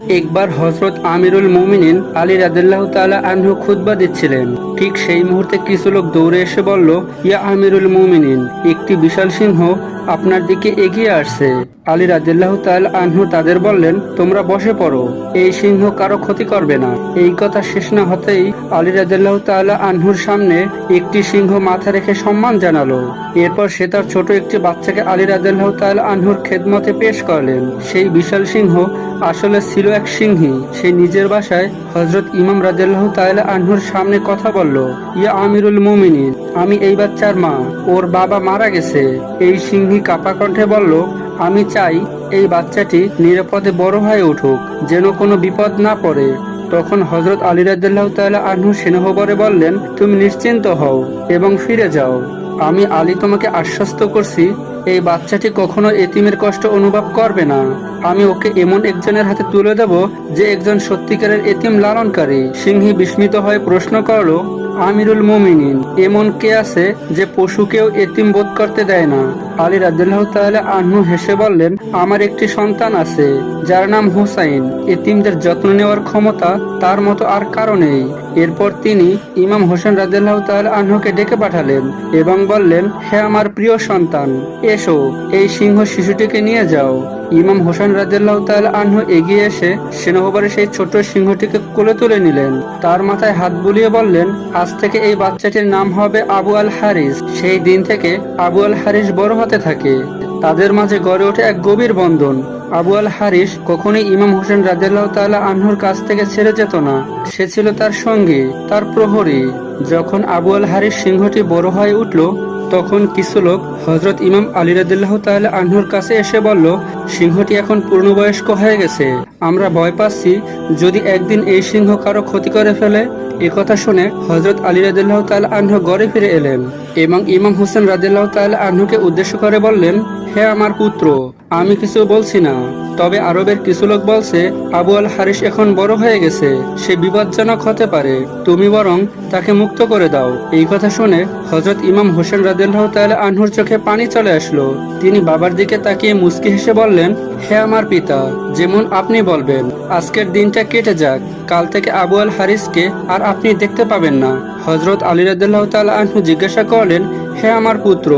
একবার হজরত আমিরুল মুমিনিন আলী রাদিল্লাহ তালা আনহু খুদ্া দিচ্ছিলেন। ঠিক সেই মুহূর্তে কিছু লোক দৌড়ে এসে বলল, ইয়া আমিরুল মুমিনিন, একটি বিশাল সিংহ আপনার দিকে এগিয়ে আসছে। আলী রাদিল্লাহ তাল আনহু তাদের বললেন, তোমরা বসে পড়ো, এই সিংহ কারও ক্ষতি করবে না। এই কথা শেষ না হতেই আলী রাদিল্লাহ তাল আনহুর সামনে একটি সিংহ মাথা রেখে সম্মান জানালো। এরপর সে তার ছোট একটি বাচ্চাকে আলী রাদিল্লাহ তাল আনহুর খেদমতে পেশ করলেন। সেই বিশাল সিংহ আসলে ছিল এক সিংহী। সে নিজের বাসায় হজরত ইমাম রাদিল্লাহ তাল আনহুর সামনে কথা বলল, ইয়া আমিরুল মুমিনিন, আমি এই বাচ্চার মা, ওর বাবা মারা গেছে। এই সিংহী কাপা কণ্ঠে বলল, আমি চাই এই বাচ্চাটি নিরাপদে বড় হয়ে উঠুক, যেন কোনো বিপদ না পড়ে। তখন হজরত আলী রাদিল্লাহ তাআলা আনহু স্নেহবরে বললেন, তুমি নিশ্চিন্ত হও এবং ফিরে যাও। আমি আলী তোমাকে আশ্বস্ত করছি, এই বাচ্চাটি কখনো এতিমের কষ্ট অনুভব করবে না। আমি ওকে এমন একজনের হাতে তুলে দেব যে একজন সত্যিকারের এতিম লালনকারী। সিংহী বিস্মিত হয়ে প্রশ্ন করল আমিরুল মুমিনিন, এমন কে আছে যে পশুকেও এতিম বোধ করতে দেয় না? আলী রাদিল্লাহ তাআলা আনহু হেসে বললেন, আমার একটি সন্তান আছে, যার নাম হুসাইন। এতিমদের যত্ন নেওয়ার ক্ষমতা তার মতো আর কারও নেই। এরপর তিনি ইমাম হোসেন রাদিল্লাহ তাআলা আনহুকে ডেকে পাঠালেন এবং বললেন, হে আমার প্রিয় সন্তান, এসো, এই সিংহ শিশুটিকে নিয়ে যাও। ইমাম হোসেন রাদিল্লাহ তাআলা আনহু এগিয়ে এসে সেনাহবারে সেই ছোট সিংহটিকে কোলে তুলে নিলেন। তার মাথায় হাত বুলিয়ে বললেন আজ থেকে এই বাচ্চাটির নাম হবে আবু আল হারিস সেই দিন থেকে আবু আল হারিস বড় হতে থাকে। তাদের মাঝে গড়ে ওঠে এক গভীর বন্ধন। আবু আল হারিস কখনোই ইমাম হোসেন রাদিল্লাহ তাআলা আনহুর কাছ থেকে ছেড়ে যেত না। সে ছিল তার সঙ্গী, তার প্রহরী। যখন আবু আল হারিস সিংহটি বড় হয়ে উঠল তখন কিছু লোক হজরত ইমাম আলী রাদিল্লাহ তাহলে আহ্নর কাছে এসে বলল, সিংহটি এখন পূর্ণবয়স্ক হয়ে গেছে। আমরা ভয় পাচ্ছি যদি একদিন এই সিংহ কারও ক্ষতি করে ফেলে। কথা শুনে হজরত আলী রাদিল্লাহ তাল আহ্ন গড়ে ফিরে এলেন এবং ইমাম হোসেন রাদিল্লাহ তাল আহ্নকে উদ্দেশ্য করে বললেন, হে আমার পুত্র আমি কিছু বলছি না, তবে আরবের কিছু লোক বলছে, আবু আল হারিস এখন বড় হয়ে গেছে, সে বিপজ্জনক হতে পারে। তুমি বরং তাকে মুক্ত করে দাও। এই কথা শুনে হজরত ইমাম হোসেন রাদিল্লাহ আনহুর চোখে পানি চলে আসলো। তিনি বাবার দিকে তাকিয়ে মুস্কি হেসে বললেন, হে আমার পিতা, যেমন আপনি বলবেন, আজকের দিনটা কেটে যাক। কাল থেকে আবু আল হারিসকে আর আপনি দেখতে পাবেন না। হজরত আলী রাদিল্লাহ আনহু জিজ্ঞাসা করলেন হে আমার পুত্র,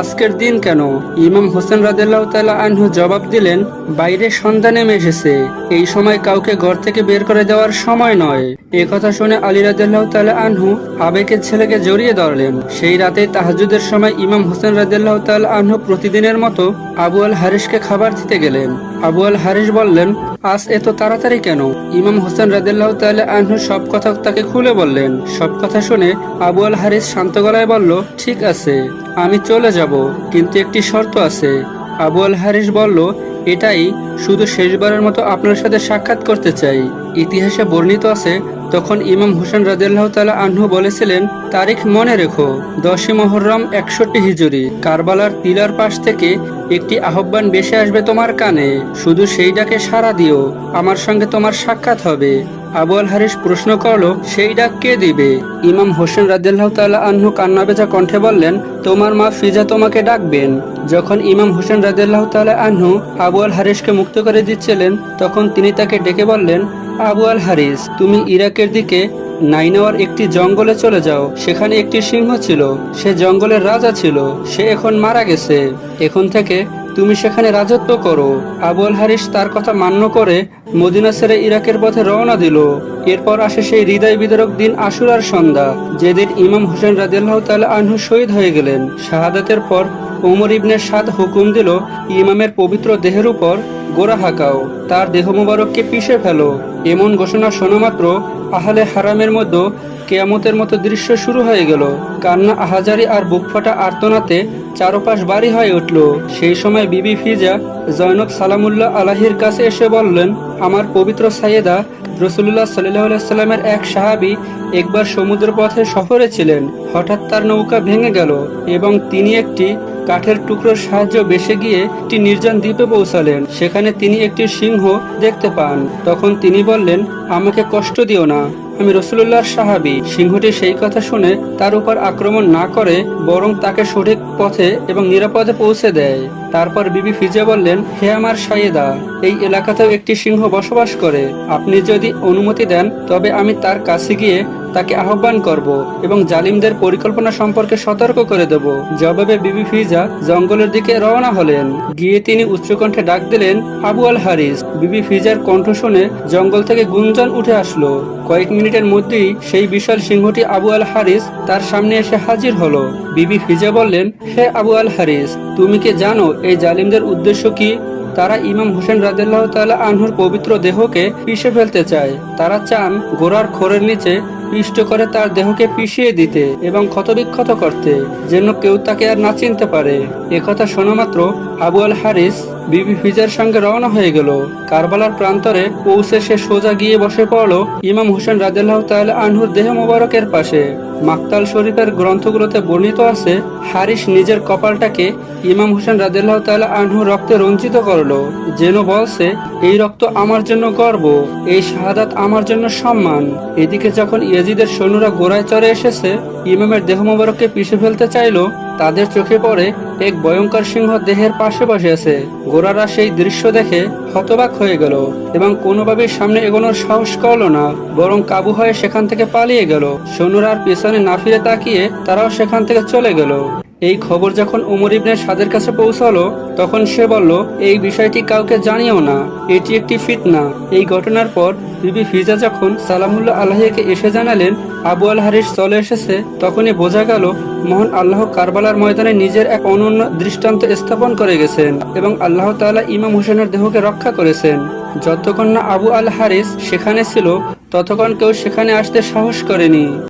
আজকের দিন কেন? ইমাম হোসেন রাদিল্লাহ তাআলা আনহু জবাব দিলেন, বাইরে সন্ধ্যা নেমে এসেছে। এই সময় কাউকে ঘর থেকে বের করে দেওয়ার সময় নয়। এ কথা শুনে আলী রাদিল্লাহ তাআলা আনহু আবেগের ছেলেকে জড়িয়ে ধরলেন। সেই রাতে তাহাজুদের সময় ইমাম হোসেন রাদিল্লাহ তাআলা আনহু প্রতিদিনের মতো আবু আল হারিসকে খাবার দিতে গেলেন। আবু আল হারিস বললেন, আজ এত তাড়াতাড়ি কেন? ইমাম হোসেন রাদিল্লাহ তাআলা আনহু সব কথা তাকে খুলে বললেন। সব কথা শুনে আবু আল হারিস শান্ত গলায় বলল, ঠিক আছে আমি চলে যাব, কিন্তু একটি শর্ত আছে। আবু আল হারিস বলল, এটাই শুধু শেষবারের মতো আপনার সাথে সাক্ষাৎ করতে চাই। ইতিহাসে বর্ণিত আছে তখন ইমাম হোসেন রাদিল্লাহ তাআলা আনহু বলেছিলেন, তারিখ মনে রেখো, দশই মহরম একষট্টি হিজুরি। কারবালার তিলার পাশ থেকে একটি আহ্বান বেশি আসবে তোমার কানে। শুধু সেই ডাকে সাড়া দিও, আমার সঙ্গে তোমার সাক্ষাৎ হবে। আবু আল হারিস প্রশ্ন করল সেই ডাক কে দিবে? ইমাম হোসেন রাদিল্লাহ তাআলা আনহু কান্না বেচা কণ্ঠে বললেন, তোমার মা ফিজা তোমাকে ডাকবেন। যখন ইমাম হোসেন রাদিল্লাহ তাআলা আনহু আবু আল হারিসকে মুক্ত করে দিচ্ছিলেন, তখন তিনি তাকে ডেকে বললেন আবু আল হারিস তুমি ইরাকের দিকে নাইনাওয়ার একটি জঙ্গলে চলে যাও। সেখানে একটি সিংহ ছিল, সে জঙ্গলের রাজা ছিল, সে এখন মারা গেছে। এখন থেকে তুমি সেখানে রাজত্ব করো। আবুল হারিস তার কথা মান্য করে মদিনা ছেড়ে ইরাকের পথে রওনা দিল। এরপর আসে সেই হৃদয় বিদারক দিন আশুরার সন্ধ্যা, যেদিন ইমাম হোসেন রাদিল্লাহ তাআলা আনহু শহীদ হয়ে গেলেন। শাহাদাতের পর ওমর ইবনে সাদ হুকুম দিল, ইমামের পবিত্র দেহের উপর গোড়া হাঁকাও, তার দেহ মোবারককে পিষে ফেলো। এমন ঘোষণা শোনা মাত্র, আহলে হারামের মধ্যে কেয়ামতের মতো দৃশ্য শুরু হয়ে গেল। কান্না, আহাজারি আর বুক ফাটা আর্তনাতে চারপাশ বাড়ি হয়ে উঠল। সেই সময় বিবি ফিজা জয়নব সালামুল্লাহ আলাহির কাছে এসে বললেন, আমার পবিত্র সাইয়েদা রসুল্লাহ সাল্লাহ সাল্লামের এক সাহাবি একবার সমুদ্র পথে সফরে ছিলেন। হঠাৎ তার নৌকা ভেঙে গেল এবং তিনি একটি কাঠের টুকরোর সাহায্য বেসে গিয়ে একটি নির্জন দ্বীপে পৌঁছালেন। সেখানে তিনি একটি সিংহ দেখতে পান। তখন তিনি বললেন, আমাকে কষ্ট দিও না, আমি রসুল্লাহর সাহাবি। সিংহটি সেই কথা শুনে তার উপর আক্রমণ না করে বরং তাকে সঠিক পথে এবং নিরাপদে পৌঁছে দেয়। তারপর বিবি ফিজা বললেন, হে আমার সাইয়েদা এই এলাকাতেও একটি সিংহ বসবাস করে। আপনি যদি অনুমতি দেন, তবে আমি তার কাছে গিয়ে তাকে আহ্বান করব এবং জালিমদের পরিকল্পনা সম্পর্কে সতর্ক করে দেব। জবাবে বিবি ফিজা জঙ্গলের দিকে রওনা হলেন। গিয়ে তিনি উচ্চকণ্ঠে ডাক দিলেন, আবু আল হারিস। বিবি ফিজার কণ্ঠ শুনে জঙ্গল থেকে গুঞ্জন উঠে আসলো। কয়েক মিনিটের মধ্যেই সেই বিশাল সিংহটি আবু আল হারিস তার সামনে এসে হাজির হলো। বিবি ফিজা বললেন, হে আবু আল হারিস তুমি কি জানো এই জালিমদের উদ্দেশ্য কি? তারা ইমাম হোসেন রাদিল্লাহ তাআলা আনহুর পবিত্র দেহকে পিষে ফেলতে চায়। তারা চান গোড়ার খোরের নিচে পিষ্ট করে তার দেহকে পিষিয়ে দিতে এবং ক্ষতবিক্ষত করতে, যেন কেউ তাকে আর না চিনতে পারে। একথা শোনা মাত্র আবু আল হারিস বিবি ফিজার সঙ্গে রওনা হয়ে গেল। কারবালার প্রান্তরে পৌঁছে সে সোজা গিয়ে বসে পড়ল ইমাম হোসেন রাদিল্লাহ তাআলা আনহুর দেহ মোবারকের পাশে। মাকতাল শরীফের গ্রন্থগুলোতে বর্ণিত আছে, হারিস নিজের কপালটাকে ইমাম হোসেন রাদিল্লাহ তাআলা আনহু রক্তে রঞ্জিত করল, যেন বলছে, এই রক্ত আমার জন্য গর্ব, এই শাহাদাত আমার জন্য সম্মান। এদিকে যখন ইয়াজিদের সৈন্যরা গোড়ায় চড়ে এসেছে, ইমামের দেহ মোবারককে পিষে ফেলতে চাইলো, তাদের চোখে পড়ে এক ভয়ঙ্কর সিংহ দেহের পাশে বসে আছে। গোরারা সেই দৃশ্য দেখে হতবাক হয়ে গেল এবং কোনোভাবেই সামনে এগোনোর সাহস করল না, বরং কাবু হয়ে সেখান থেকে পালিয়ে গেল। সৈন্যরা আর পেছনে না ফিরে তাকিয়ে তারাও সেখান থেকে চলে গেল। এই খবর যখন উমর ইবনে সাদের কাছে পৌঁছালো, তখন সে বলল, এই বিষয়টি কাউকে জানিও না, এটি একটি ফিতনা। এই ঘটনার পর বিবি ফিজা যখন সালামুল্লাহ আল্লাহকে এসে জানালেন, আবু আল হারিস চলে এসেছে, তখনই বোঝা গেল, মহান আল্লাহ কারবালার ময়দানে নিজের এক অনন্য দৃষ্টান্ত স্থাপন করে গেছেন এবং আল্লাহ তালা ইমাম হুসেনের দেহকে রক্ষা করেছেন। যতক্ষণ না আবু আল হারিস সেখানে ছিল, ততক্ষণ কেউ সেখানে আসতে সাহস করেনি।